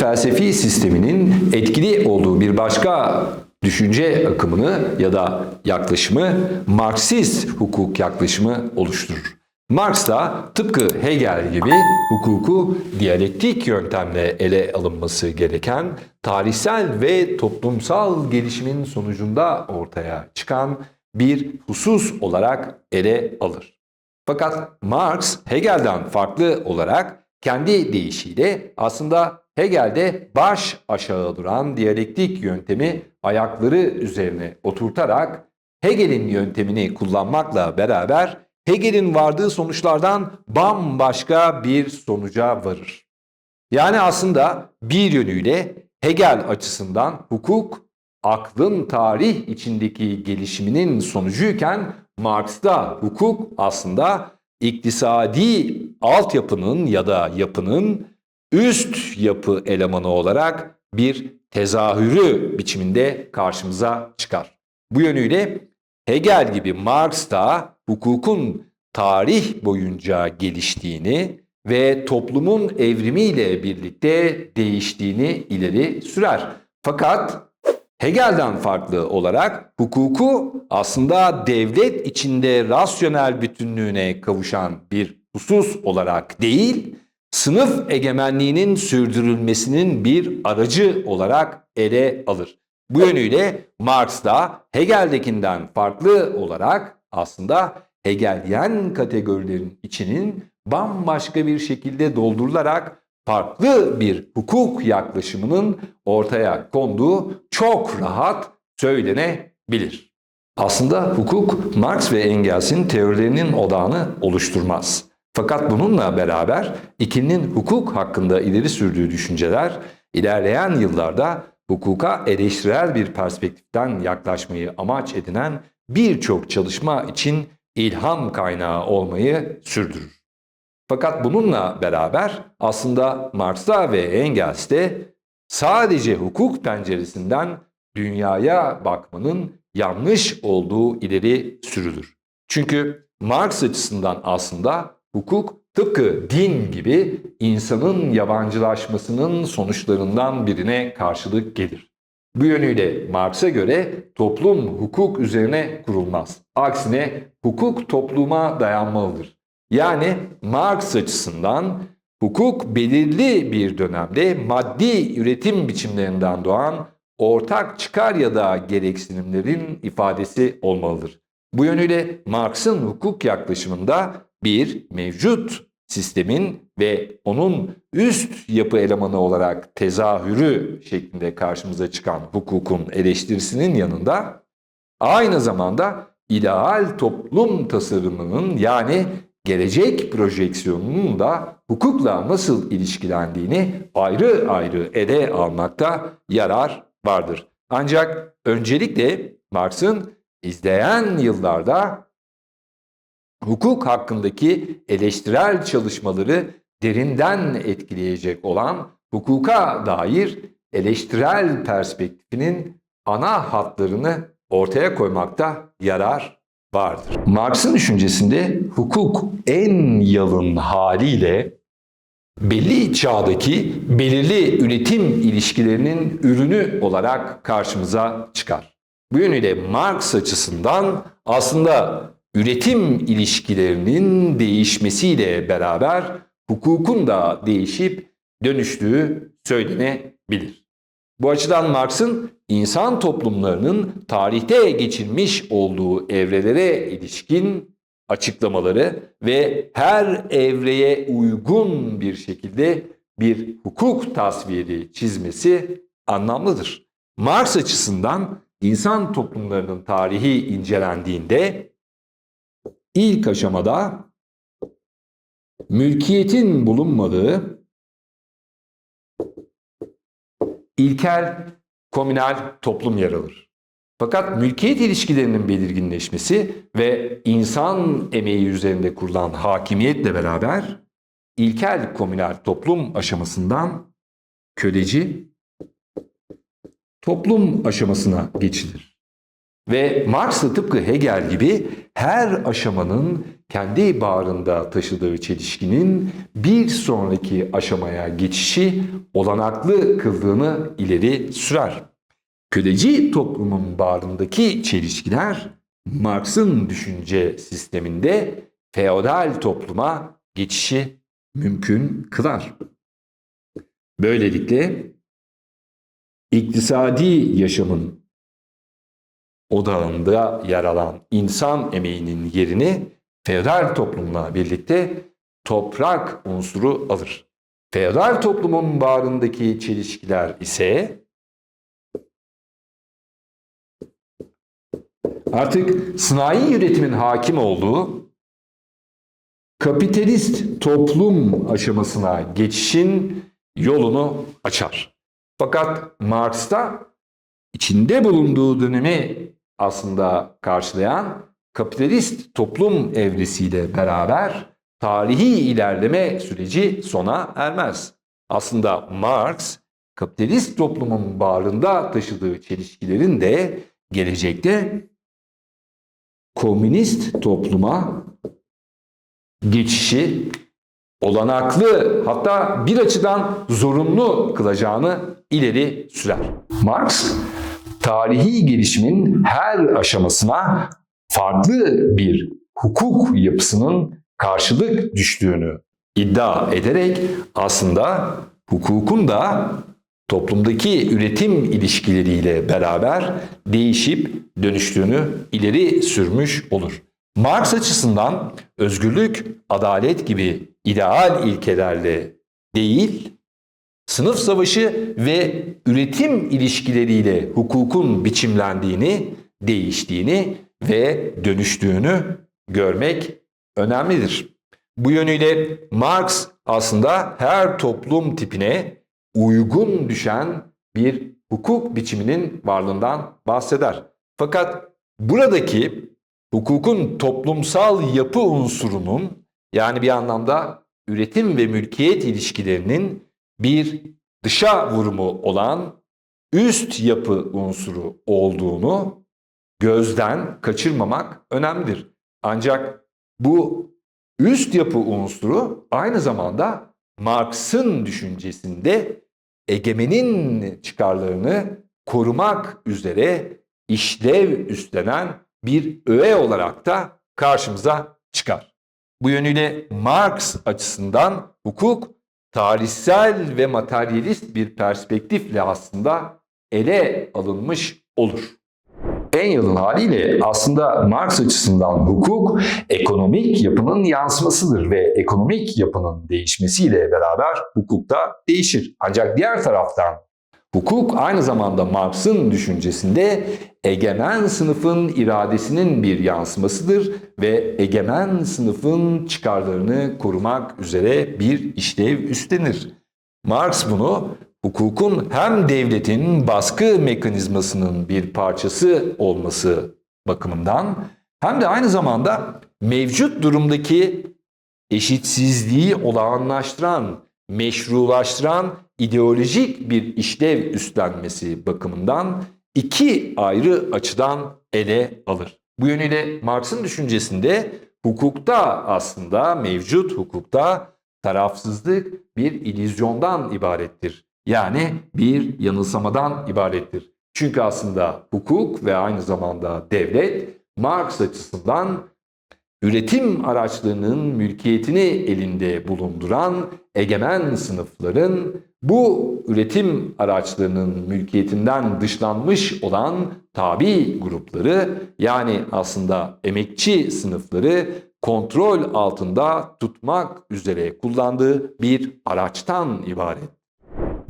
felsefi sisteminin etkili olduğu bir başka düşünce akımını ya da yaklaşımı Marksist hukuk yaklaşımı oluşturur. Marx da tıpkı Hegel gibi hukuku diyalektik yöntemle ele alınması gereken tarihsel ve toplumsal gelişimin sonucunda ortaya çıkan bir husus olarak ele alır. Fakat Marx Hegel'den farklı olarak kendi deyişiyle aslında Hegel'de baş aşağı duran diyalektik yöntemi ayakları üzerine oturtarak Hegel'in yöntemini kullanmakla beraber Hegel'in vardığı sonuçlardan bambaşka bir sonuca varır. Yani aslında bir yönüyle Hegel açısından hukuk aklın tarih içindeki gelişiminin sonucuyken Marx'ta hukuk aslında iktisadi altyapının ya da yapının üst yapı elemanı olarak bir tezahürü biçiminde karşımıza çıkar. Bu yönüyle Hegel gibi Marx da hukukun tarih boyunca geliştiğini ve toplumun evrimiyle birlikte değiştiğini ileri sürer. Fakat Hegel'den farklı olarak hukuku aslında devlet içinde rasyonel bütünlüğüne kavuşan bir husus olarak değil, sınıf egemenliğinin sürdürülmesinin bir aracı olarak ele alır. Bu yönüyle Marx da Hegel'dekinden farklı olarak aslında Hegelian kategorilerin içinin bambaşka bir şekilde doldurularak farklı bir hukuk yaklaşımının ortaya konduğu çok rahat söylenebilir. Aslında hukuk Marx ve Engels'in teorilerinin odağını oluşturmaz. Fakat bununla beraber ikinin hukuk hakkında ileri sürdüğü düşünceler ilerleyen yıllarda hukuka eleştirel bir perspektiften yaklaşmayı amaç edinen birçok çalışma için ilham kaynağı olmayı sürdürür. Fakat bununla beraber aslında Marx'ta ve Engels'te sadece hukuk penceresinden dünyaya bakmanın yanlış olduğu ileri sürülür. Çünkü Marx açısından aslında hukuk tıpkı din gibi insanın yabancılaşmasının sonuçlarından birine karşılık gelir. Bu yönüyle Marx'a göre toplum hukuk üzerine kurulmaz. Aksine hukuk topluma dayanmalıdır. Yani Marx açısından hukuk belirli bir dönemde maddi üretim biçimlerinden doğan ortak çıkar ya da gereksinimlerin ifadesi olmalıdır. Bu yönüyle Marx'ın hukuk yaklaşımında bir mevcut sistemin ve onun üst yapı elemanı olarak tezahürü şeklinde karşımıza çıkan hukukun eleştirisinin yanında aynı zamanda ideal toplum tasarımının yani gelecek projeksiyonunun da hukukla nasıl ilişkilendiğini ayrı ayrı ele almakta yarar vardır. Ancak öncelikle Marx'ın izleyen yıllarda hukuk hakkındaki eleştirel çalışmaları derinden etkileyecek olan hukuka dair eleştirel perspektifinin ana hatlarını ortaya koymakta yarar vardır. Marx'ın düşüncesinde hukuk en yalın haliyle belli çağdaki belirli üretim ilişkilerinin ürünü olarak karşımıza çıkar. Bu yönüyle Marx açısından aslında üretim ilişkilerinin değişmesiyle beraber hukukun da değişip dönüştüğü söylenebilir. Bu açıdan Marx'ın insan toplumlarının tarihte geçirmiş olduğu evrelere ilişkin açıklamaları ve her evreye uygun bir şekilde bir hukuk tasviri çizmesi anlamlıdır. Marx açısından insan toplumlarının tarihi incelendiğinde ilk aşamada mülkiyetin bulunmadığı ilkel komünal toplum yer alır. Fakat mülkiyet ilişkilerinin belirginleşmesi ve insan emeği üzerinde kurulan hakimiyetle beraber ilkel komünal toplum aşamasından köleci toplum aşamasına geçilir. Ve Marx da tıpkı Hegel gibi her aşamanın kendi bağrında taşıdığı çelişkinin bir sonraki aşamaya geçişi olanaklı kıldığını ileri sürer. Köleci toplumun bağrındaki çelişkiler Marx'ın düşünce sisteminde feodal topluma geçişi mümkün kılar. Böylelikle iktisadi yaşamın odağında yer alan insan emeğinin yerini feodal toplumla birlikte toprak unsuru alır. Feodal toplumun bağrındaki çelişkiler ise artık sanayi üretimin hakim olduğu kapitalist toplum aşamasına geçişin yolunu açar. Fakat Marx'ta içinde bulunduğu dönemi aslında karşılayan kapitalist toplum evresiyle beraber tarihi ilerleme süreci sona ermez. Aslında Marx kapitalist toplumun bağrında taşıdığı çelişkilerin de gelecekte komünist topluma geçişi olanaklı hatta bir açıdan zorunlu kılacağını ileri sürer. Marx tarihi gelişimin her aşamasına farklı bir hukuk yapısının karşılık düştüğünü iddia ederek aslında hukukun da toplumdaki üretim ilişkileriyle beraber değişip dönüştüğünü ileri sürmüş olur. Marx açısından özgürlük, adalet gibi ideal ilkelerle değil, sınıf savaşı ve üretim ilişkileriyle hukukun biçimlendiğini, değiştiğini ve dönüştüğünü görmek önemlidir. Bu yönüyle Marx aslında her toplum tipine uygun düşen bir hukuk biçiminin varlığından bahseder. Fakat buradaki hukukun toplumsal yapı unsurunun yani bir anlamda üretim ve mülkiyet ilişkilerinin bir dışa vurumu olan üst yapı unsuru olduğunu gözden kaçırmamak önemlidir. Ancak bu üst yapı unsuru aynı zamanda Marx'ın düşüncesinde egemenin çıkarlarını korumak üzere işlev üstlenen bir öğe olarak da karşımıza çıkar. Bu yönüyle Marx açısından hukuk tarihsel ve materyalist bir perspektifle aslında ele alınmış olur. En yalın haliyle aslında Marx açısından hukuk ekonomik yapının yansımasıdır ve ekonomik yapının değişmesiyle beraber hukuk da değişir. Ancak diğer taraftan hukuk aynı zamanda Marx'ın düşüncesinde egemen sınıfın iradesinin bir yansımasıdır ve egemen sınıfın çıkarlarını korumak üzere bir işlev üstlenir. Marx bunu hukukun hem devletin baskı mekanizmasının bir parçası olması bakımından hem de aynı zamanda mevcut durumdaki eşitsizliği olağanlaştıran, meşrulaştıran ideolojik bir işlev üstlenmesi bakımından iki ayrı açıdan ele alır. Bu yönüyle Marx'ın düşüncesinde hukukta aslında mevcut hukukta tarafsızlık bir illüzyondan ibarettir. Yani bir yanılsamadan ibarettir. Çünkü aslında hukuk ve aynı zamanda devlet Marx açısından üretim araçlarının mülkiyetini elinde bulunduran egemen sınıfların bu üretim araçlarının mülkiyetinden dışlanmış olan tabi grupları yani aslında emekçi sınıfları kontrol altında tutmak üzere kullandığı bir araçtan ibaret.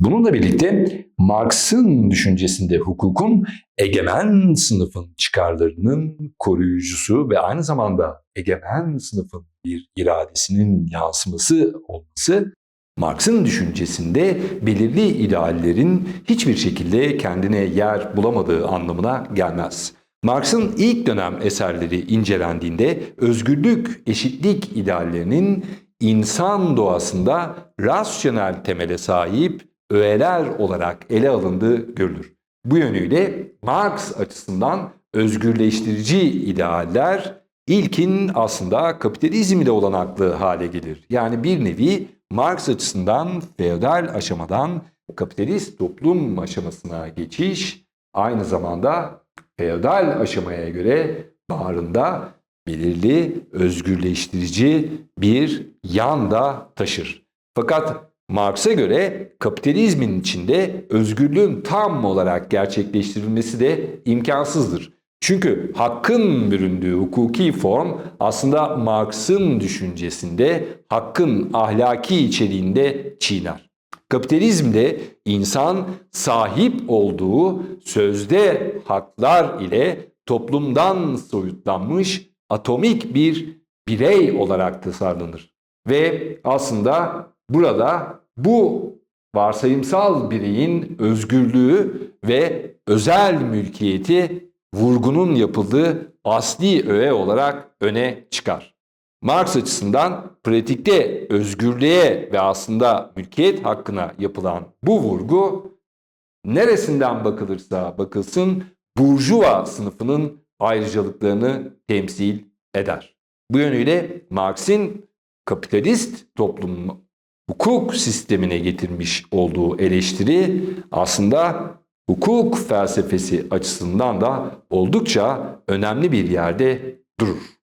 Bununla birlikte Marx'ın düşüncesinde hukukun egemen sınıfın çıkarlarının koruyucusu ve aynı zamanda egemen sınıfın bir iradesinin yansıması olması Marx'ın düşüncesinde belirli ideallerin hiçbir şekilde kendine yer bulamadığı anlamına gelmez. Marx'ın ilk dönem eserleri incelendiğinde özgürlük, eşitlik ideallerinin insan doğasında rasyonel temele sahip öğeler olarak ele alındığı görülür. Bu yönüyle Marx açısından özgürleştirici idealler ilkin aslında kapitalizm ile olanaklı hale gelir. Yani bir nevi Marx açısından feodal aşamadan kapitalist toplum aşamasına geçiş aynı zamanda feodal aşamaya göre bağrında belirli özgürleştirici bir yan da taşır. Fakat Marx'a göre kapitalizmin içinde özgürlüğün tam olarak gerçekleştirilmesi de imkansızdır. Çünkü hakkın büründüğü hukuki form aslında Marx'ın düşüncesinde hakkın ahlaki içeriğinde çiğner. Kapitalizmde insan sahip olduğu sözde haklar ile toplumdan soyutlanmış atomik bir birey olarak tasarlanır. Ve aslında burada bu varsayımsal bireyin özgürlüğü ve özel mülkiyeti vurgunun yapıldığı asli öğe olarak öne çıkar. Marx açısından pratikte özgürlüğe ve aslında mülkiyet hakkına yapılan bu vurgu neresinden bakılırsa bakılsın burjuva sınıfının ayrıcalıklarını temsil eder. Bu yönüyle Marx'in kapitalist toplum hukuk sistemine getirmiş olduğu eleştiri aslında hukuk felsefesi açısından da oldukça önemli bir yerde durur.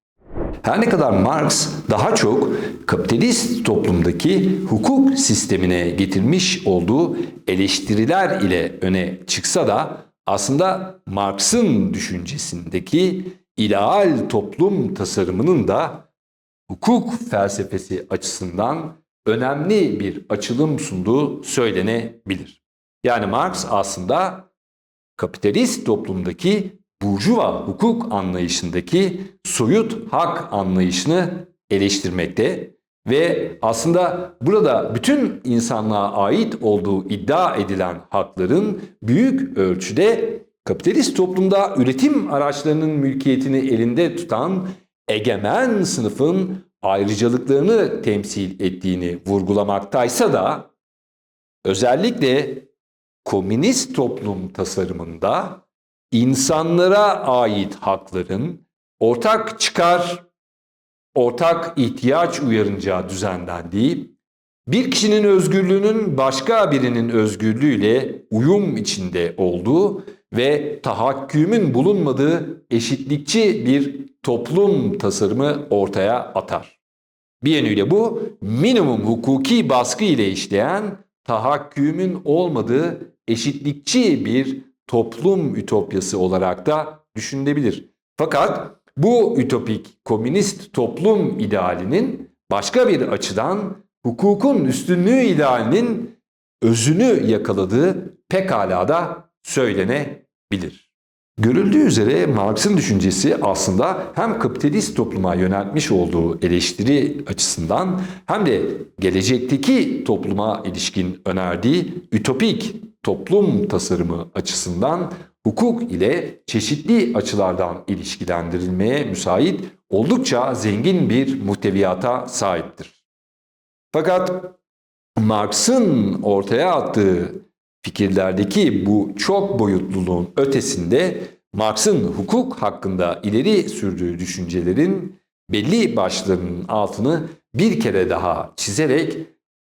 Her ne kadar Marx daha çok kapitalist toplumdaki hukuk sistemine getirmiş olduğu eleştiriler ile öne çıksa da aslında Marx'ın düşüncesindeki ideal toplum tasarımının da hukuk felsefesi açısından önemli bir açılım sunduğu söylenebilir. Yani Marx aslında kapitalist toplumdaki burjuva hukuk anlayışındaki soyut hak anlayışını eleştirmekte ve aslında burada bütün insanlığa ait olduğu iddia edilen hakların büyük ölçüde kapitalist toplumda üretim araçlarının mülkiyetini elinde tutan egemen sınıfın ayrıcalıklarını temsil ettiğini vurgulamaktaysa da özellikle komünist toplum tasarımında insanlara ait hakların ortak çıkar, ortak ihtiyaç uyarınca düzenlendiği, bir kişinin özgürlüğünün başka birinin özgürlüğüyle uyum içinde olduğu ve tahakkümün bulunmadığı eşitlikçi bir toplum tasarımı ortaya atar. Bir yönüyle bu minimum hukuki baskı ile işleyen tahakkümün olmadığı eşitlikçi bir toplum ütopyası olarak da düşünülebilir. Fakat bu ütopik komünist toplum idealinin başka bir açıdan hukukun üstünlüğü idealinin özünü yakaladığı pekala da söylenebilir. Görüldüğü üzere Marx'ın düşüncesi aslında hem kapitalist topluma yöneltmiş olduğu eleştiri açısından hem de gelecekteki topluma ilişkin önerdiği ütopik toplum tasarımı açısından hukuk ile çeşitli açılardan ilişkilendirilmeye müsait oldukça zengin bir muhteviyata sahiptir. Fakat Marx'ın ortaya attığı fikirlerdeki bu çok boyutluluğun ötesinde Marx'ın hukuk hakkında ileri sürdüğü düşüncelerin belli başlarının altını bir kere daha çizerek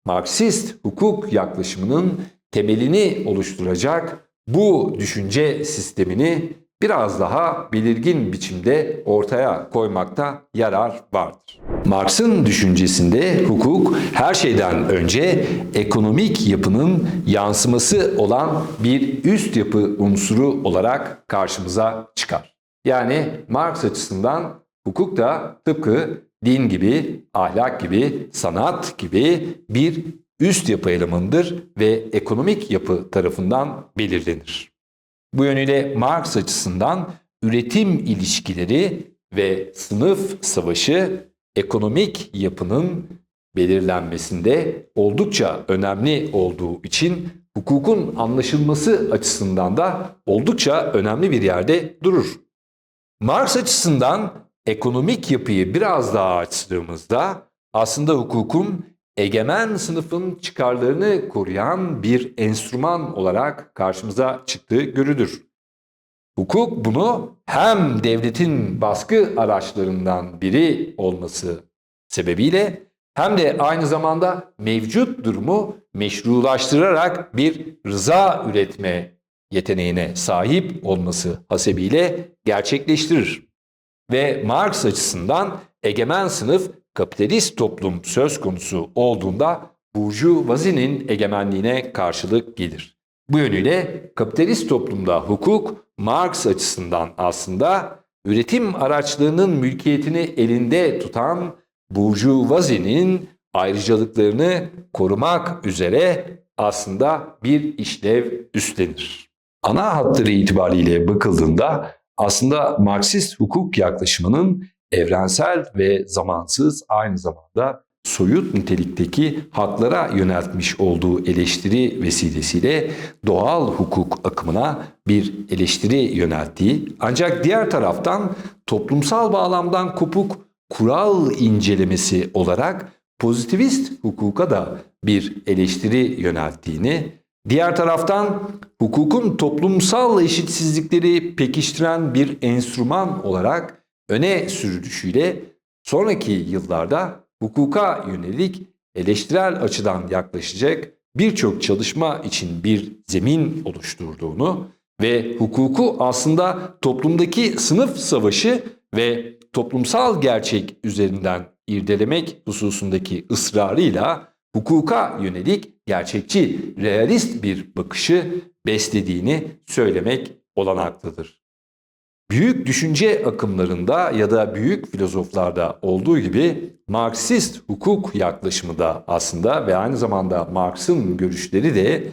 Marksist hukuk yaklaşımının temelini oluşturacak bu düşünce sistemini biraz daha belirgin biçimde ortaya koymakta yarar vardır. Marx'ın düşüncesinde hukuk her şeyden önce ekonomik yapının yansıması olan bir üst yapı unsuru olarak karşımıza çıkar. Yani Marx açısından hukuk da tıpkı din gibi, ahlak gibi, sanat gibi bir üst yapı elemanıdır ve ekonomik yapı tarafından belirlenir. Bu yönüyle Marx açısından üretim ilişkileri ve sınıf savaşı ekonomik yapının belirlenmesinde oldukça önemli olduğu için hukukun anlaşılması açısından da oldukça önemli bir yerde durur. Marx açısından ekonomik yapıyı biraz daha açtığımızda aslında hukukun egemen sınıfın çıkarlarını koruyan bir enstrüman olarak karşımıza çıktığı görülür. hukuk bunu hem devletin baskı araçlarından biri olması sebebiyle hem de aynı zamanda mevcut durumu meşrulaştırarak bir rıza üretme yeteneğine sahip olması hasebiyle gerçekleştirir. Ve Marx açısından egemen sınıf kapitalist toplum söz konusu olduğunda burjuvazinin egemenliğine karşılık gelir. Bu yönüyle kapitalist toplumda hukuk Marx açısından aslında üretim araçlarının mülkiyetini elinde tutan burjuvazinin ayrıcalıklarını korumak üzere aslında bir işlev üstlenir. Ana hatları itibariyle bakıldığında aslında Marksist hukuk yaklaşımının evrensel ve zamansız aynı zamanda soyut nitelikteki haklara yöneltmiş olduğu eleştiri vesilesiyle doğal hukuk akımına bir eleştiri yönelttiği ancak diğer taraftan toplumsal bağlamdan kopuk kural incelemesi olarak pozitivist hukuka da bir eleştiri yönelttiğini, diğer taraftan hukukun toplumsal eşitsizlikleri pekiştiren bir enstrüman olarak öne sürülüşüyle sonraki yıllarda hukuka yönelik eleştirel açıdan yaklaşacak birçok çalışma için bir zemin oluşturduğunu ve hukuku aslında toplumdaki sınıf savaşı ve toplumsal gerçek üzerinden irdelemek hususundaki ısrarıyla hukuka yönelik gerçekçi, realist bir bakışı beslediğini söylemek olanaklıdır. Büyük düşünce akımlarında ya da büyük filozoflarda olduğu gibi Marksist hukuk yaklaşımı da aslında ve aynı zamanda Marx'ın görüşleri de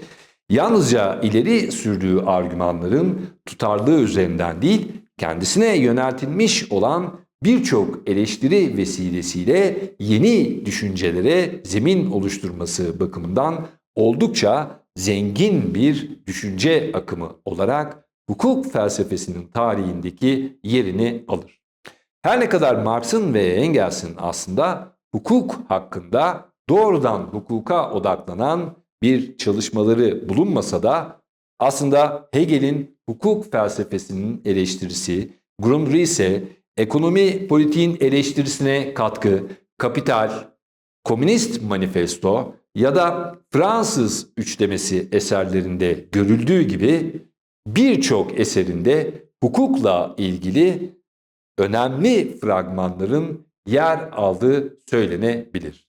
yalnızca ileri sürdüğü argümanların tutarlığı üzerinden değil, kendisine yöneltilmiş olan birçok eleştiri vesilesiyle yeni düşüncelere zemin oluşturması bakımından oldukça zengin bir düşünce akımı olarak hukuk felsefesinin tarihindeki yerini alır. Her ne kadar Marx'ın ve Engels'in aslında hukuk hakkında doğrudan hukuka odaklanan bir çalışmaları bulunmasa da aslında Hegel'in hukuk felsefesinin eleştirisi, Grundrisse ekonomi politiğin eleştirisine katkı, Kapital, Komünist Manifesto ya da Fransız üçlemesi eserlerinde görüldüğü gibi birçok eserinde hukukla ilgili önemli fragmanların yer aldığı söylenebilir.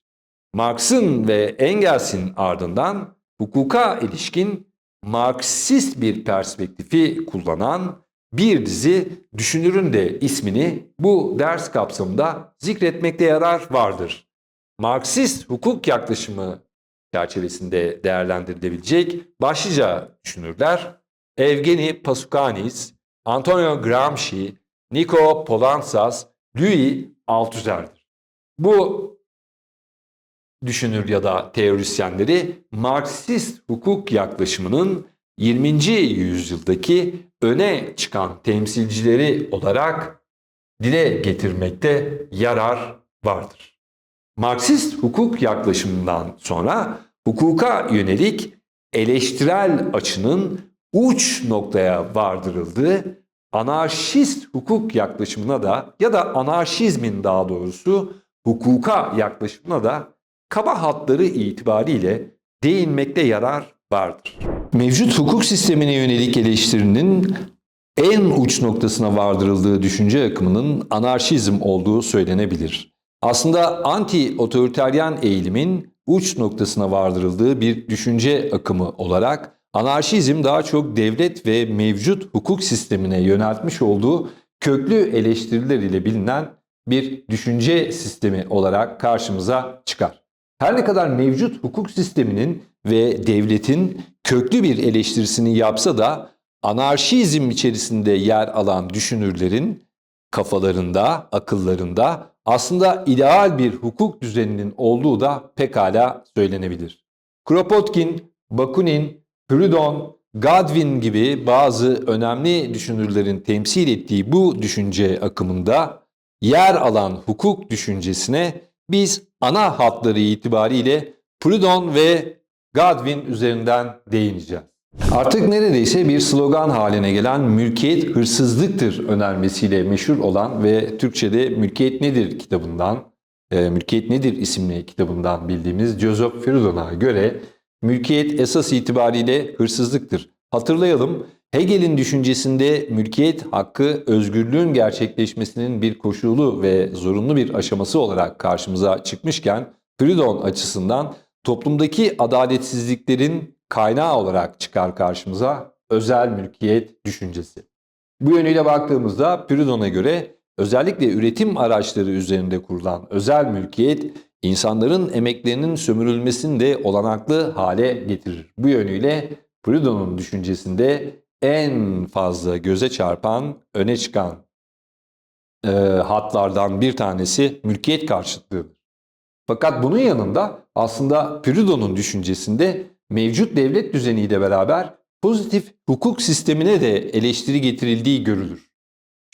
Marx'ın ve Engels'in ardından hukuka ilişkin Marksist bir perspektifi kullanan bir dizi düşünürün de ismini bu ders kapsamında zikretmekte yarar vardır. Marksist hukuk yaklaşımı çerçevesinde değerlendirilebilecek başlıca düşünürler Evgeni Pasukanis, Antonio Gramsci, Niko Polantzas, Louis Althusser'dir. Bu düşünür ya da teorisyenleri Marksist hukuk yaklaşımının 20. yüzyıldaki öne çıkan temsilcileri olarak dile getirmekte yarar vardır. Marksist hukuk yaklaşımından sonra hukuka yönelik eleştirel açının uç noktaya vardırıldığı anarşist hukuk yaklaşımına da ya da anarşizmin daha doğrusu hukuka yaklaşımına da kaba hatları itibariyle değinmekte yarar vardır. Mevcut hukuk sistemine yönelik eleştirinin en uç noktasına vardırıldığı düşünce akımının anarşizm olduğu söylenebilir. Aslında anti-otoriteryen eğilimin uç noktasına vardırıldığı bir düşünce akımı olarak anarşizm daha çok devlet ve mevcut hukuk sistemine yöneltmiş olduğu köklü eleştiriler ile bilinen bir düşünce sistemi olarak karşımıza çıkar. Her ne kadar mevcut hukuk sisteminin ve devletin köklü bir eleştirisini yapsa da anarşizm içerisinde yer alan düşünürlerin kafalarında, akıllarında aslında ideal bir hukuk düzeninin olduğu da pekala söylenebilir. Kropotkin, Bakunin, Proudhon, Godwin gibi bazı önemli düşünürlerin temsil ettiği bu düşünce akımında yer alan hukuk düşüncesine biz ana hatları itibariyle Proudhon ve Godwin üzerinden değineceğiz. Artık neredeyse bir slogan haline gelen mülkiyet hırsızlıktır önermesiyle meşhur olan ve Türkçe'de Mülkiyet Nedir kitabından, e, Mülkiyet Nedir isimli kitabından bildiğimiz Joseph Proudhon'a göre mülkiyet esas itibariyle hırsızlıktır. Hatırlayalım, Hegel'in düşüncesinde mülkiyet hakkı özgürlüğün gerçekleşmesinin bir koşulu ve zorunlu bir aşaması olarak karşımıza çıkmışken Proudhon açısından toplumdaki adaletsizliklerin kaynağı olarak çıkar karşımıza özel mülkiyet düşüncesi. Bu yönüyle baktığımızda Proudhon'a göre özellikle üretim araçları üzerinde kurulan özel mülkiyet insanların emeklerinin sömürülmesini de olanaklı hale getirir. Bu yönüyle Proudhon'un düşüncesinde en fazla göze çarpan, öne çıkan e, hatlardan bir tanesi mülkiyet karşıtlığıdır. Fakat bunun yanında aslında Proudhon'un düşüncesinde mevcut devlet düzeniyle beraber pozitif hukuk sistemine de eleştiri getirildiği görülür.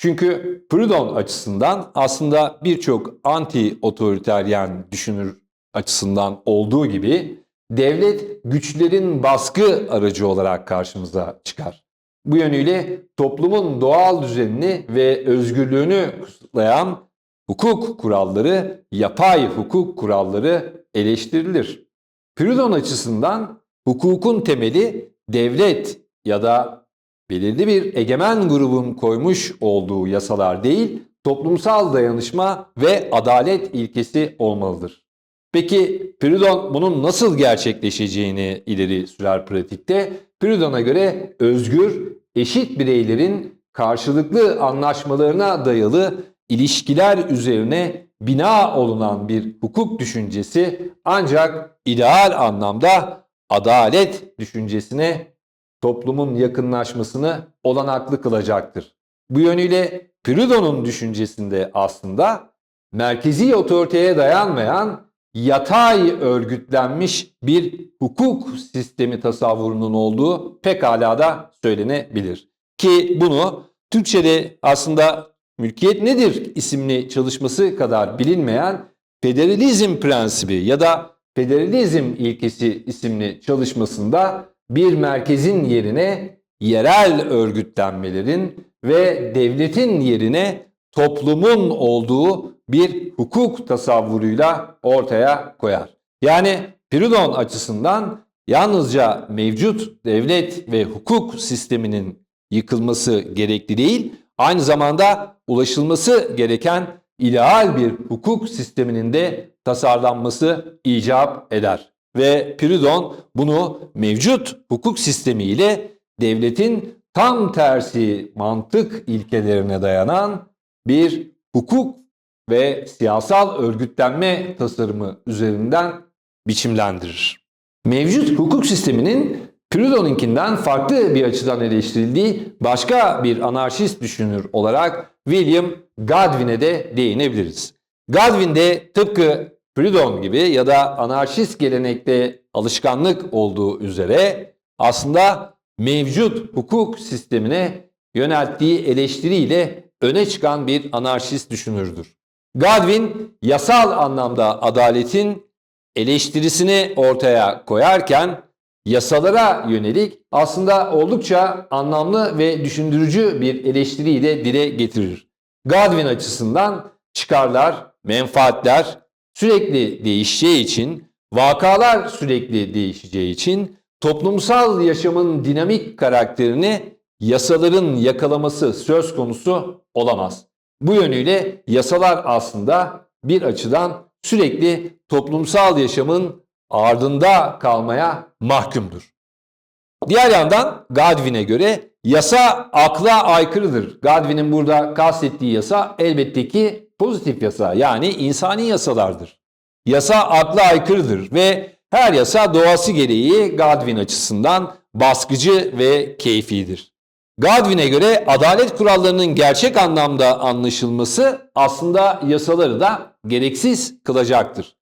Çünkü Proudhon açısından aslında birçok anti-otoriteryen düşünür açısından olduğu gibi devlet güçlerin baskı aracı olarak karşımıza çıkar. Bu yönüyle toplumun doğal düzenini ve özgürlüğünü kısıtlayan hukuk kuralları, yapay hukuk kuralları eleştirilir. Proudhon açısından hukukun temeli devlet ya da belirli bir egemen grubun koymuş olduğu yasalar değil, toplumsal dayanışma ve adalet ilkesi olmalıdır. Peki Proudhon bunun nasıl gerçekleşeceğini ileri sürer pratikte? Proudhon'a göre özgür, eşit bireylerin karşılıklı anlaşmalarına dayalı ilişkiler üzerine bina olunan bir hukuk düşüncesi ancak ideal anlamda adalet düşüncesine toplumun yakınlaşmasını olanaklı kılacaktır. Bu yönüyle Proudhon'un düşüncesinde aslında merkezi otoriteye dayanmayan yatay örgütlenmiş bir hukuk sistemi tasavvurunun olduğu pekala da söylenebilir. Ki bunu Türkçe'de aslında Mülkiyet Nedir isimli çalışması kadar bilinmeyen Federalizm Prensibi ya da Federalizm İlkesi isimli çalışmasında bir merkezin yerine yerel örgütlenmelerin ve devletin yerine toplumun olduğu bir hukuk tasavvuruyla ortaya koyar. Yani Proudhon açısından yalnızca mevcut devlet ve hukuk sisteminin yıkılması gerekli değil, aynı zamanda ulaşılması gereken ideal bir hukuk sisteminin de tasarlanması icap eder. Ve Proudhon bunu mevcut hukuk sistemiyle devletin tam tersi mantık ilkelerine dayanan bir hukuk ve siyasal örgütlenme tasarımı üzerinden biçimlendirir. Mevcut hukuk sisteminin Proudhon'unkinden farklı bir açıdan eleştirildiği başka bir anarşist düşünür olarak William Godwin'e de değinebiliriz. Godwin de tıpkı Proudhon gibi ya da anarşist gelenekte alışkanlık olduğu üzere aslında mevcut hukuk sistemine yönelttiği eleştiriyle öne çıkan bir anarşist düşünürdür. Godwin yasal anlamda adaletin eleştirisini ortaya koyarken yasalara yönelik aslında oldukça anlamlı ve düşündürücü bir eleştiriyi de dile getirir. Godwin açısından çıkarlar, menfaatler sürekli değişeceği için, vakalar sürekli değişeceği için toplumsal yaşamın dinamik karakterini yasaların yakalaması söz konusu olamaz. Bu yönüyle yasalar aslında bir açıdan sürekli toplumsal yaşamın ardında kalmaya mahkumdur. Diğer yandan Godwin'e göre yasa akla aykırıdır. Godwin'in burada kastettiği yasa elbette ki pozitif yasa yani insani yasalardır. Yasa akla aykırıdır ve her yasa doğası gereği Godwin açısından baskıcı ve keyfidir. Godwin'e göre adalet kurallarının gerçek anlamda anlaşılması aslında yasaları da gereksiz kılacaktır.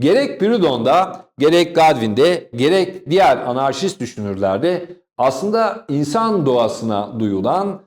Gerek Proudhon'da, gerek Godwin'de, gerek diğer anarşist düşünürlerde aslında insan doğasına duyulan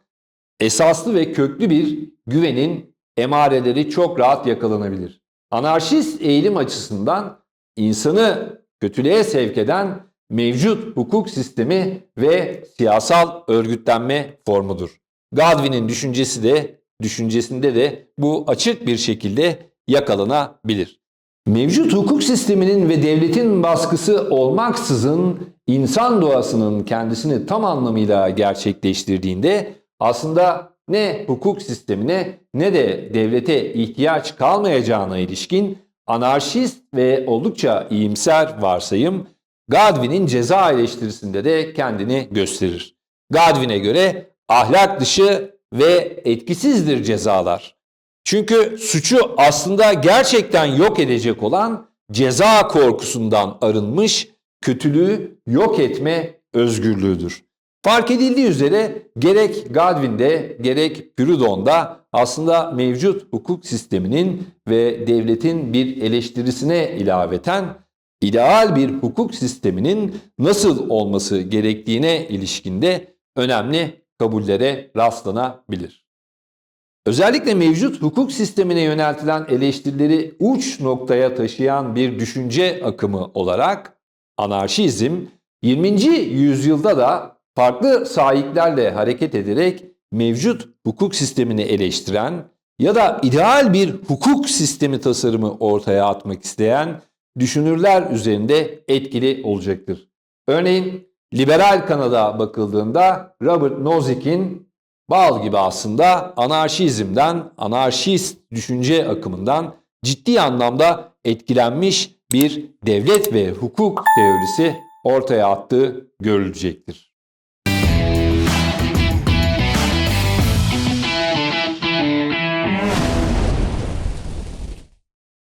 esaslı ve köklü bir güvenin emareleri çok rahat yakalanabilir. Anarşist eğilim açısından insanı kötülüğe sevk eden mevcut hukuk sistemi ve siyasal örgütlenme formudur. Godwin'in düşüncesi de düşüncesinde de bu açık bir şekilde yakalanabilir. Mevcut hukuk sisteminin ve devletin baskısı olmaksızın insan doğasının kendisini tam anlamıyla gerçekleştirdiğinde aslında ne hukuk sistemine ne de devlete ihtiyaç kalmayacağına ilişkin anarşist ve oldukça iyimser varsayım Godwin'in ceza eleştirisinde de kendini gösterir. Godwin'e göre ahlak dışı ve etkisizdir cezalar. Çünkü suçu aslında gerçekten yok edecek olan ceza korkusundan arınmış kötülüğü yok etme özgürlüğüdür. Fark edildiği üzere gerek Godwin'de gerek Proudhon'da aslında mevcut hukuk sisteminin ve devletin bir eleştirisine ilaveten ideal bir hukuk sisteminin nasıl olması gerektiğine ilişkinde önemli kabullere rastlanabilir. Özellikle mevcut hukuk sistemine yöneltilen eleştirileri uç noktaya taşıyan bir düşünce akımı olarak anarşizm 20. yüzyılda da farklı sahiplerle hareket ederek mevcut hukuk sistemini eleştiren ya da ideal bir hukuk sistemi tasarımı ortaya atmak isteyen düşünürler üzerinde etkili olacaktır. Örneğin liberal kanada bakıldığında Robert Nozick'in bal gibi aslında anarşizmden, anarşist düşünce akımından ciddi anlamda etkilenmiş bir devlet ve hukuk teorisi ortaya attığı görülecektir.